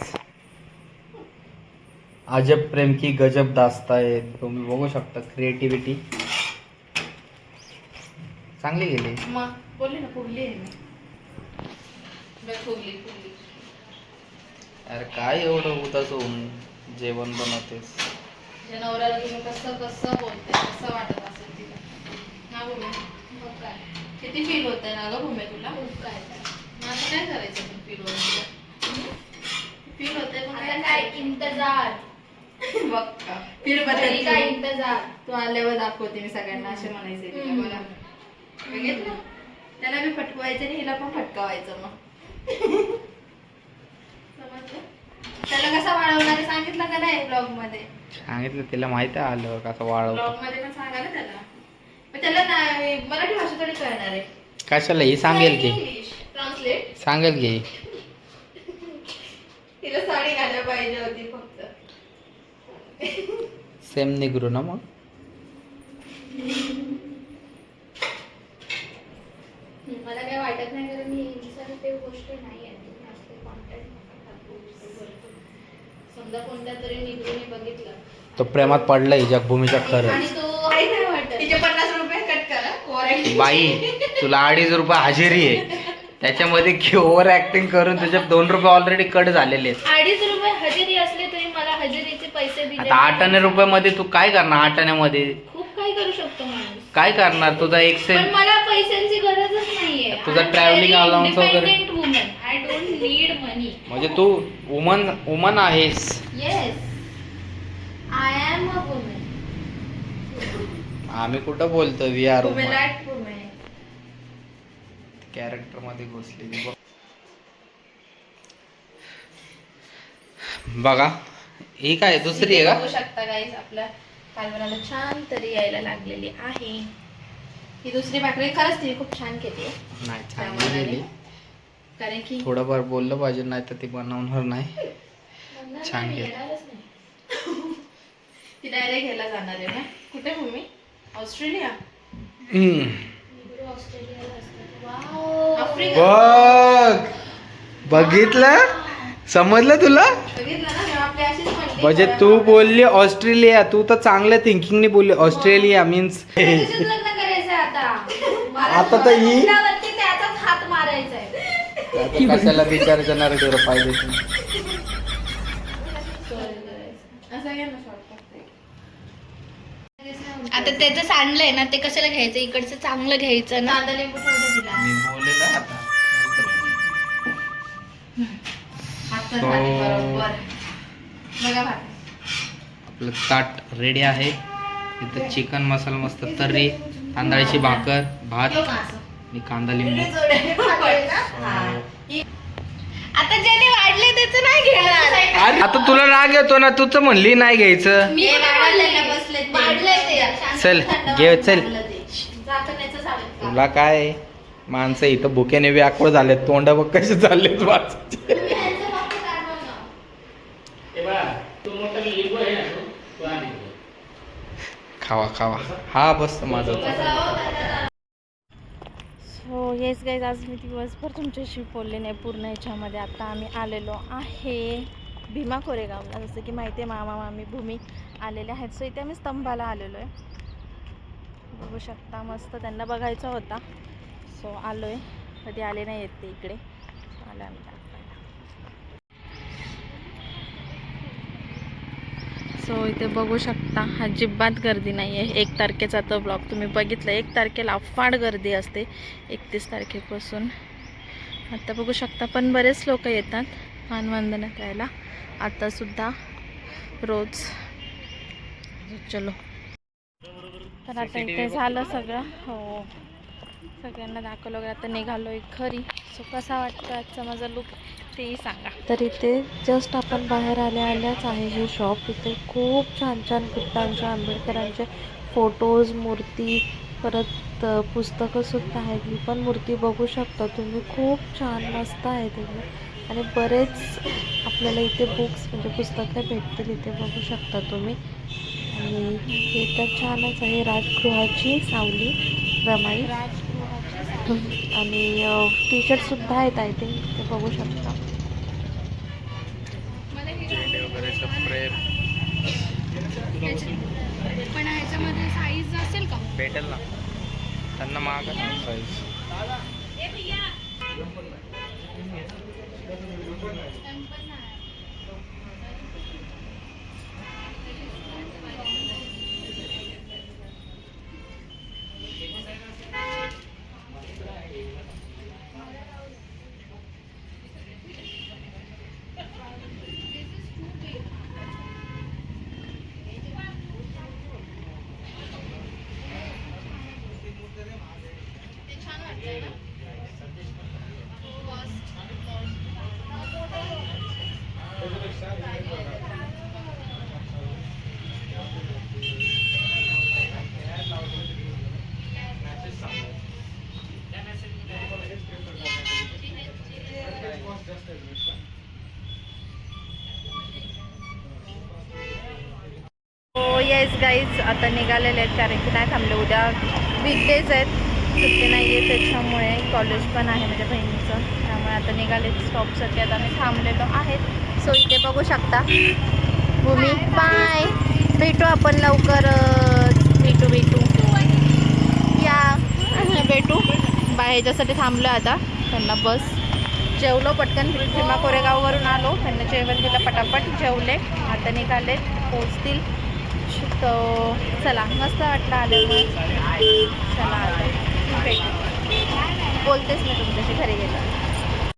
Guys अजब प्रेम की गजब दास्ता आहे तुम्ही बघू शकता क्रिएटिव्हिटी चांगली गेली. मग बोलली ना फुगली आहे मी. बघ, फुगली फुगली. अरे काय एवढं उदास होऊन जेवण बनवतेस? तुझ्या नवऱ्याला तुम्ही कसं कसं बोलते कसं वाटत असेल तिला? ना भूमे मग काय? किती फील होत आहे ना ग भूमे तुला? काय काय. मग आता काय करायचं फील होत फील होते पण आता काय? इंतजार. बघ. का फिर घरी काय बदल इंतजार? तू आल्यावर दाखवते मी सगळ्यांना असे म्हणायचे तिला हम्म. बघा बघितलं? त्याला मी फटकवायचं आणि हिला पण फटकावायचं मग. समजलं? त्याला कसं वाढवणार आहे सांगितलं का नाही ब्लॉगमध्ये सांगितलं तिला माहिती आहे आलं कसं वाढवतं. ब्लॉगमध्ये पण सांगा ना त्याला. पण त्याला नाही मराठी भाषा थोडी कळणार आहे. कशाला? ही सांगेल की. ट्रान्सलेट सांगेल की. तिला साडी घालायला पाहिजे होती फक्त. सेम निघरू ना मग? मला काय वाटत नाही कारण मी गोष्ट नाही आहे. समजा कोणत्या तरी बघितलं. तो प्रेमात पडला हिच्या भूमीच्या आणि खरंच तो काही नाही वाटत? तिचे पन्नास रुपये कट करा. बाई तुला अडीच रुपये हजेरी आहे. त्याच्यामध्ये ओव्हर ऍक्टिंग करून त्याच्यात दोन रुपये ऑलरेडी कट झालेले आहेत. अडीच रुपये हजेरी असले तरी मला हजेरीचे पैसे दिले आता आठ आणे रुपयामध्ये तू काय करणार आठ आण्यामध्ये खूप काही करू शकतो माणूस. काय करणार? तुझा एक पण सेंट मला पैशांची गरजच नाहीये. तुझा travelling allowance वगैरे? Woman I don't need money म्हणजे तू वुमन वुमन आहेस. Yes I am a woman आम्ही कुठं बोलतो वी आर वुमन लाट वुमेन कॅरेक्टरमध्ये घुसलेली. बघ. बघा. ही काय दुसरी आहे बघू का शकता गाईस आपल्या कालवणाला छान तरी यायला लागलेली आहे. ही दुसरी भाकरी खरंच ती खूप छान केली नाही चांगली गेली कारण की थोडंफार बोललं पाहिजे नाही तर ती बनवणार नाही. छान केलं. ती डायरेक्ट घ्यायला जाणार आहे ना? कुठे भूमी ऑस्ट्रेलिया? हम्म. वाव. बघ. बघितलं? समजलं तुला? बघितलं ना मी आपली अशीच म्हणली. म्हणजे तू बोलली ऑस्ट्रेलिया. तू तर चांगल्या थिंकिंगने बोलली ऑस्ट्रेलिया मीन्स आता. तर ही- लग्नावरती त्याचाच हात मारायचा आहे कशाला पाहिजे घे ना short cut. आता त्याचं सांडलंय ना ते कशाला घ्यायचं इकडचं चांगलं घ्यायचं ना. हात तर So- झाले बरोबर बघा भात आपलं ताट रेडी आहे इथं चिकन मसाला मस्त तर्री तांदळाची भाकर भात? आणि कांदा लिंबू हा. आता ज्याने वाढले त्याचं नाही घेणार अरे आता तुला राग येतो ना तूच म्हणली नाही घ्यायचं मी हे वाढलेलं ते. ते चल, घे, चल. चाललं ते. चालेल? तुला काय माणसं इथं भुक्याने व्याकुळ झालेत तोंड बघ कसे चाललेत वाचायचे तुम्ही यांचं वापर काढवा ना. खावा खावा. हा बस माझा. सो येस गाईज आज मी दिवसभर तुमच्याशी बोलले नाही पूर्ण याच्यामध्ये. आता आम्ही आलेलो आहे भीमा कोरेगावला. जसं की माहिती आहे मामा मामी भूमी आलेले आहेत. सो इथे आम्ही स्तंभाला आलेलो आहे बघू शकता मस्त त्यांना बघायचा होता. सो आलो आहे कधी आले नाही येत ते इकडे. आला आम्ही सो इथे बघू शकता अजिबात गर्दी नाही आहे एक तारखेचा तो ब्लॉग तुम्ही बघितला. एक तारखेला अफाट गर्दी असते एकतीस तारखेपासून. आता बघू शकता पण बरेच लोक येतात मानवंदना करायला. आतासुद्धा रोज. चलो. तर आता इथे झालं सगळं. हो. सगळ्यांना दाखवलं वगैरे आता निघालो एक घरी. सो कसा वाटतो आजचा माझा लुक तेही सांगा. तर इथे जस्ट आपण बाहेर आल्या आल्याच आहे हे शॉप इथे खूप छान छान बुद्धांचे आंबेडकरांचे फोटोज मूर्ती परत पुस्तकंसुद्धा आहेत. ही पण मूर्ती बघू शकता. तुम्ही खूप छान मस्त आहे तिथे. आणि बरेच आपल्याला इथे बुक्स म्हणजे पुस्तकं भेटतील इथे बघू शकता तुम्ही. आणि हे तर छानच आहे. राजगृहाची सावली रमाई. आणि टी शर्टसुद्धा आहेत आय थिंक ते बघू शकता. पण साईज असेल का? भेटेल ना. त्यांना महाग साईज Oh, येस गाईज आता निघालेले आहेत कारण की नाही थांबले. उद्या वीकडेज आहेत. सुट्टी नाही आहे त्याच्यामुळे कॉलेज पण आहे माझ्या बहिणीचं. त्यामुळे आता निघाले स्टॉपसाठी आता आम्ही थांबलेलो आहेत. सो इथे बघू शकता. भूमी बाय भेटू आपण लवकरच. भेटू भेटू. या. भेटू. बाय ह्याच्यासाठी थांबलो आता. त्यांना बस. जेवलो पटकन. भीमा कोरेगाववरून आलो. त्यांना जेवण दिलं पटापट. जेवले. आता निघाले पोचतील तो चला. मस्त वाटलं आल्यामुळे चला भेट बोलतेच मी तुमच्याशी घरी गेलं